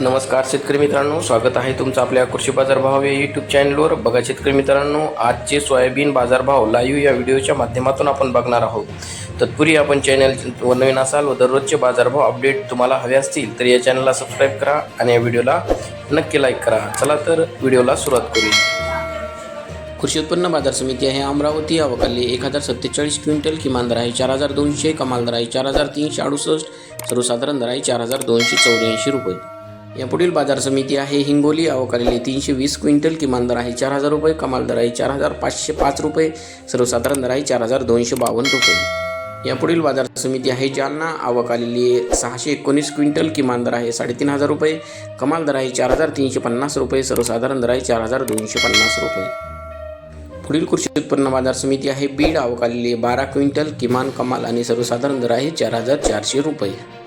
नमस्कार शेतकरी मित्रांनो स्वागत आहे तुमचं आपल्या कृषी बाजार भाव या यूट्यूब चॅनलवर बघा शेतकरी मित्रांनो आजचे सोयाबीन बाजारभाव लाईव्ह या व्हिडिओच्या माध्यमातून आपण बघणार आहोत. तत्पूर्वी आपण चॅनल व नवीन असाल व दररोजचे बाजारभाव अपडेट तुम्हाला हवे असतील तर या चॅनलला सबस्क्राईब करा आणि या व्हिडिओला नक्की लाईक करा. चला तर व्हिडिओला सुरुवात करूया. कृषी उत्पन्न बाजार समिती आहे अमरावती अवकाली एक हजार सत्तेचाळीस क्विंटल किमान दर आहे चार हजार दोनशे कमाल दर आहे चार हजार तीनशे अडुसष्ट सर्वसाधारण दर आहे चार हजार दोनशे चौऱ्याऐंशी रुपये. यापुढील बाजार समिती आहे. हिंगोली अवकालेली तीनशे वीस क्विंटल किमान दर आहे. चार हजार रुपये कमाल दर आहे. चार हजार पाचशे पाच रुपये सर्वसाधारण दर आहे. चार हजार दोनशे बावन्न रुपये. यापुढील बाजार समिती आहे. जालना आवक आलेली सहाशे एकोणीस क्विंटल किमान दर आहे. साडेतीन हजार रुपये कमाल दर आहे. चार हजार तीनशे पन्नास रुपये सर्वसाधारण दर आहे. चार हजार दोनशे पन्नास रुपये. पुढील कृषी उत्पन्न बाजार समिती आहे. बीड अवकालेली बारा क्विंटल किमान कमाल आणि सर्वसाधारण दर आहे. चार हजार चारशे रुपये.